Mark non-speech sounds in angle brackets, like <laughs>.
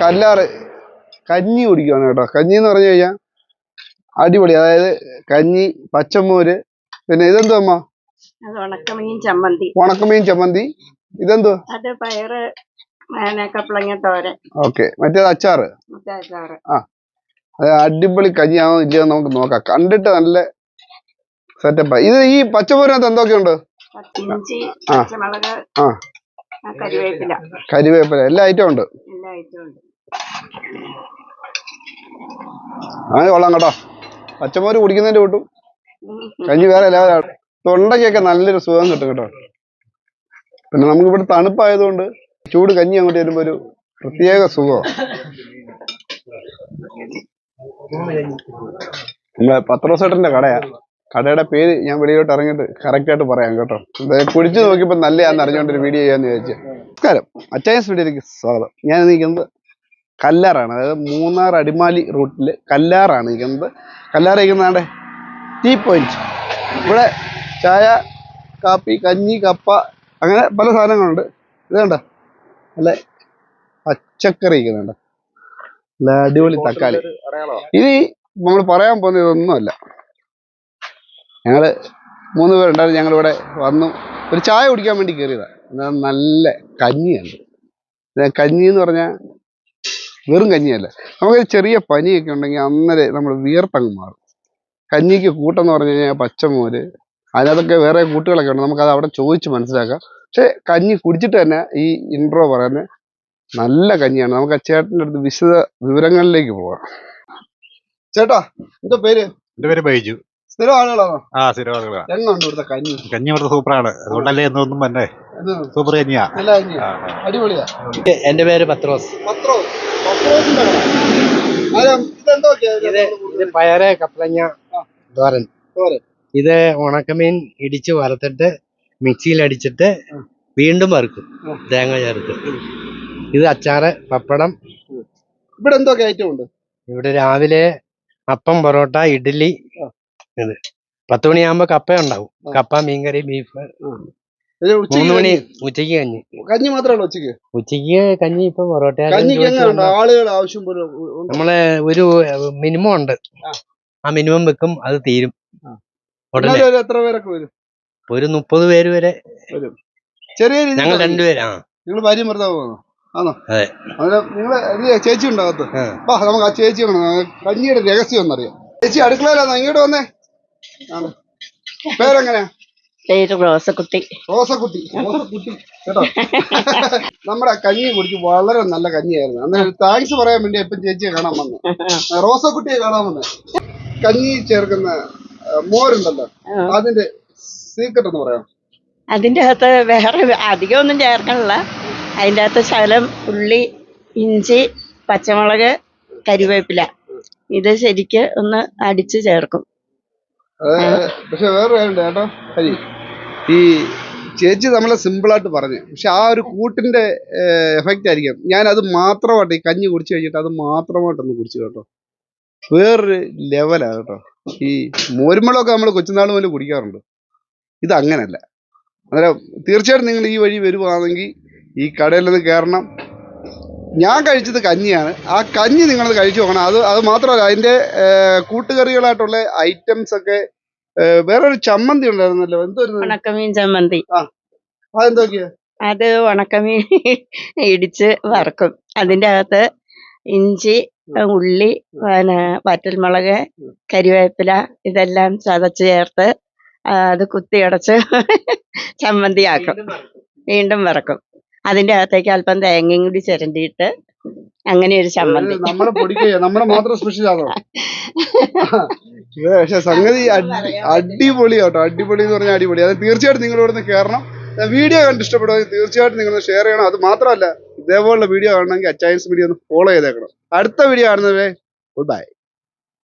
കല്ലാറ് കഞ്ഞി കുടിക്കുവാണ് കേട്ടോ. കഞ്ഞി എന്ന് പറഞ്ഞു കഴിഞ്ഞാൽ അടിപൊളി. അതായത് കഞ്ഞി പച്ചമോര് പിന്നെ ഇതെന്തോ അമ്മ? ഉണക്കമീൻ ചമ്മന്തി. ഉണക്കമീൻ ചമ്മന്തി. ഇതെന്തോ അത് പയറ് പിന്നെ കപ്പളങ്ങ തോരൻ ഓക്കെ. മറ്റേത് അച്ചാറ്? മറ്റേ ആ. അത് അടിപൊളി കഞ്ഞിയാണോ ഇല്ലയോ നമുക്ക് നോക്കാം. കണ്ടിട്ട് നല്ല സെറ്റപ്പാ. ഇത് ഈ പച്ചമോരിനകത്ത് എന്തൊക്കെയുണ്ട് ഇഞ്ചി. പച്ചമുളക് ആ. കരിവേപ്പില. കരിവേപ്പില. എല്ലാ ഐറ്റം ഉണ്ട്. എല്ലാ ഐറ്റം ഉണ്ട്. അങ്ങനെ കൊള്ളാം കേട്ടോ. പച്ചമോര് കുടിക്കുന്നതിന്റെ കൂട്ടും. കഞ്ഞി വേറെ എല്ലാവരും തൊണ്ടയ്ക്കൊക്കെ നല്ലൊരു സുഖം കിട്ടും കേട്ടോ. പിന്നെ നമുക്ക് ഇവിടെ തണുപ്പായതുകൊണ്ട് ചൂട് കഞ്ഞി അങ്ങോട്ട് വരുമ്പോ ഒരു പ്രത്യേക സുഖമാണ് നമ്മളെ പത്രോസേട്ടന്റെ കടയാ. കടയുടെ പേര് ഞാൻ വെളിയിലോട്ട് ഇറങ്ങിയിട്ട് കറക്റ്റ് ആയിട്ട് പറയാം കേട്ടോ. കുടിച്ചു നോക്കിയപ്പോ അറിഞ്ഞുകൊണ്ട് ഒരു വീഡിയോ ചെയ്യാന്ന് വിചാരിച്ചു. നമസ്കാരം. അച്ചായൻസ് വീഡിയോയിലേക്ക് സ്വാഗതം. ഞാൻ നിൽക്കുന്നത് കല്ലാറാണ്. അതായത് മൂന്നാർ അടിമാലി റൂട്ടിൽ കല്ലാറാണ് നിൽക്കുന്നത് കല്ലാർ നിൽക്കുന്നതാണ്ട് ടീ പോയിന്റ്. ഇവിടെ ചായ കാപ്പി കഞ്ഞി കപ്പ അങ്ങനെ പല സാധനങ്ങളുണ്ട്. ഇത് കണ്ട? നല്ല പച്ചക്കറി ഇരിക്കുന്നുണ്ട് നല്ല അടിപൊളി തക്കാളി. ഇനി നമ്മൾ പറയാൻ പോകുന്ന ഇതൊന്നുമല്ല. ഞങ്ങൾ മൂന്ന് പേരുണ്ടായിരുന്നു. ഞങ്ങളിവിടെ വന്നു. ഒരു ചായ കുടിക്കാൻ വേണ്ടി കയറിയതാണ് നല്ല കഞ്ഞിയുണ്ട്. കഞ്ഞി എന്ന് പറഞ്ഞാൽ വെറും കഞ്ഞിയല്ല. നമുക്കൊരു ചെറിയ പനിയൊക്കെ ഉണ്ടെങ്കിൽ അന്നേരം നമ്മൾ വിയർത്തങ്ങ് മാറും. കഞ്ഞിക്ക് കൂട്ടെന്ന് പറഞ്ഞു കഴിഞ്ഞാൽ പച്ചമോര് അതിനകത്തൊക്കെ വേറെ കൂട്ടുകളൊക്കെ ഉണ്ട്. നമുക്കത് അവിടെ ചോദിച്ച് മനസ്സിലാക്കാം. പക്ഷെ കഞ്ഞി കുടിച്ചിട്ട് തന്നെ ഈ ഇൻട്രോ പറയുന്നത് നല്ല കഞ്ഞിയാണ്. നമുക്ക് ആ ചേട്ടന്റെ അടുത്ത് വിശദ വിവരങ്ങളിലേക്ക് പോവാം ചേട്ടാ എന്താ പേര്? എന്റെ പേര് ബൈജു. സ്ഥിരം ആളുകളാണോ ആ എങ്ങുണ്ട് ഇവിടുത്തെ കഞ്ഞി? കഞ്ഞി ഇവിടുത്തെ സൂപ്പറാണ്. അതുകൊണ്ടല്ലേ എന്നൊന്നും പറഞ്ഞേ. സൂപ്പർ കഞ്ഞിയാ. അടിപൊളിയാ. എന്റെ പേര് പത്രോസ്. പത്രോസ്. ഇത് പയറ് കപ്പളങ്ങ തോരൻ. ഇത് ഉണക്കമീൻ ഇടിച്ച് വറുത്തിട്ട് മിക്സിയിൽ അടിച്ചിട്ട് വീണ്ടും വറുക്കും. തേങ്ങ ചേർത്ത്. ഇത് അച്ചാറ് പപ്പടം. ഇവിടെ എന്തൊക്കെ ഐറ്റം ഉണ്ട്? ഇവിടെ രാവിലെ അപ്പം പൊറോട്ട ഇഡ്ഡലി. ഇത് പത്ത് മണിയാകുമ്പോ കപ്പ ഉണ്ടാവും. കപ്പ മീൻകറി ബീഫ്. മൂന്ന് മണി ഉച്ചയ്ക്ക് കഞ്ഞി. കഞ്ഞി മാത്രമേ ഉച്ചയ്ക്ക് ഉച്ചയ്ക്ക് കഞ്ഞി ഇപ്പൊ പൊറോട്ട ആളുകൾ ആവശ്യം പോലെ നമ്മളെ ഒരു മിനിമം ഉണ്ട്. ആ. മിനിമം വെക്കും അത് തീരും. എത്ര പേരൊക്കെ വരും? ഒരു മുപ്പത് പേര് വരെ ചെറിയ ഞങ്ങൾ രണ്ടുപേരാ നിങ്ങൾ ഭാര്യ ഭർത്താവാണോ ആണോ? അതെ. നിങ്ങൾ ചേച്ചി ഉണ്ടാകത്ത്. വാ നമുക്ക് ആ ചേച്ചി കഞ്ഞിയുടെ രഹസ്യം ഒന്നറിയാം. ചേച്ചി അടുക്കളയിലാണോ? ഇങ്ങോട്ട് വന്നേ. പേരെങ്ങനെയാ? പേര് റോസക്കുട്ടി. റോസക്കുട്ടി റോസക്കുട്ടി കേട്ടോ? നമ്മുടെ കഞ്ഞി കുടിച്ച് വളരെ നല്ല കഞ്ഞിയായിരുന്നു. അന്നേരം താങ്ക്സ് പറയാൻ വേണ്ടി എപ്പം ചേച്ചിയെ കാണാൻ വന്നു. റോസക്കുട്ടിയെ കാണാൻ വന്നു. കഞ്ഞി ചേർക്കുന്ന മോരുണ്ടല്ലോ. അതിന്റെ സീക്രട്ട് എന്ന് പറയാം അതിന്റെ അകത്ത് വേറെ അധികം ഒന്നും ചേർക്കണില്ല അതിന്റെ അകത്ത് ശകലം ഉള്ളി ഇഞ്ചി പച്ചമുളക് കരിവേപ്പില. ഇത് ശരിക്ക് ഒന്ന് അടിച്ച് ചേർക്കും. പക്ഷെ വേറെ ഉണ്ട് കേട്ടോ ഹരി ഈ ചേച്ചി നമ്മളെ സിമ്പിളായിട്ട് പറഞ്ഞു. പക്ഷെ ആ ഒരു കൂട്ടിന്റെ എഫക്റ്റ് ആയിരിക്കും. ഞാൻ അത് മാത്രമായിട്ട് ഈ കഞ്ഞി കുടിച്ചു കഴിഞ്ഞിട്ട് അത് മാത്രമായിട്ടൊന്ന് കുടിച്ചു കേട്ടോ. വേറൊരു ലെവലാണ് കേട്ടോ. ഈ മോരുമ്പളമൊക്കെ നമ്മൾ കൊച്ചുനാൾ മുതൽ കുടിക്കാറുണ്ട്. ഇത് അങ്ങനല്ല അന്നേരം തീർച്ചയായിട്ടും നിങ്ങൾ ഈ വഴി വരുവാണെങ്കിൽ ഈ കടയിൽ നിന്ന് കയറണം ഞാൻ കഴിച്ചത് കഞ്ഞിയാണ്. ആ കഞ്ഞി നിങ്ങൾ കഴിച്ചു നോക്കണം. അത് അത് മാത്രമല്ല അതിന്റെ കൂട്ടുകറികളായിട്ടുള്ള ഐറ്റംസ് ഒക്കെ വേറൊരു ചമ്മന്തി ഉണ്ടായിരുന്നല്ലോ. എന്തായിരുന്നു ഉണക്കമീൻ ചമ്മന്തി. ആ അതെന്തൊക്കെയാ? അത് ഉണക്കമീൻ ഇടിച്ച് വറക്കും. അതിന്റെ അകത്ത് ഇഞ്ചി ഉള്ളി പിന്നെ വറ്റൽമുളക് കരിവേപ്പില ഇതെല്ലാം ചതച്ച് ചേർത്ത് അത് കുത്തിയടച്ച് ചമ്മന്തിയാക്കും വീണ്ടും വറക്കും. അതിന്റെ അകത്തേക്ക് അല്പം തേങ്ങയും കൂടി ചിരണ്ടിയിട്ട് അങ്ങനെ ഒരു ചമ്മന്തി. നമ്മുടെ നമ്മുടെ മാത്രം സ്പെഷ്യൽ ആണോ <laughs> പക്ഷെ സംഗതി അടി- അടിപൊളി കേട്ടോ. അടിപൊളി എന്ന് പറഞ്ഞാൽ അടിപൊളി. അത് തീർച്ചയായിട്ടും നിങ്ങൾ നിന്ന് കയറണം വീഡിയോ കണ്ട് ഇഷ്ടപ്പെടുമെങ്കിൽ തീർച്ചയായിട്ടും നിങ്ങൾ ഷെയർ ചെയ്യണം. അത് മാത്രമല്ല ഇതേപോലുള്ള വീഡിയോ കാണണമെങ്കിൽ അച്ചയൻസ് വീഡിയോ ഒന്ന് ഫോളോ ചെയ്തേക്കണം. അടുത്ത വീഡിയോ കാണുന്നവരെ ഗുഡ് ബൈ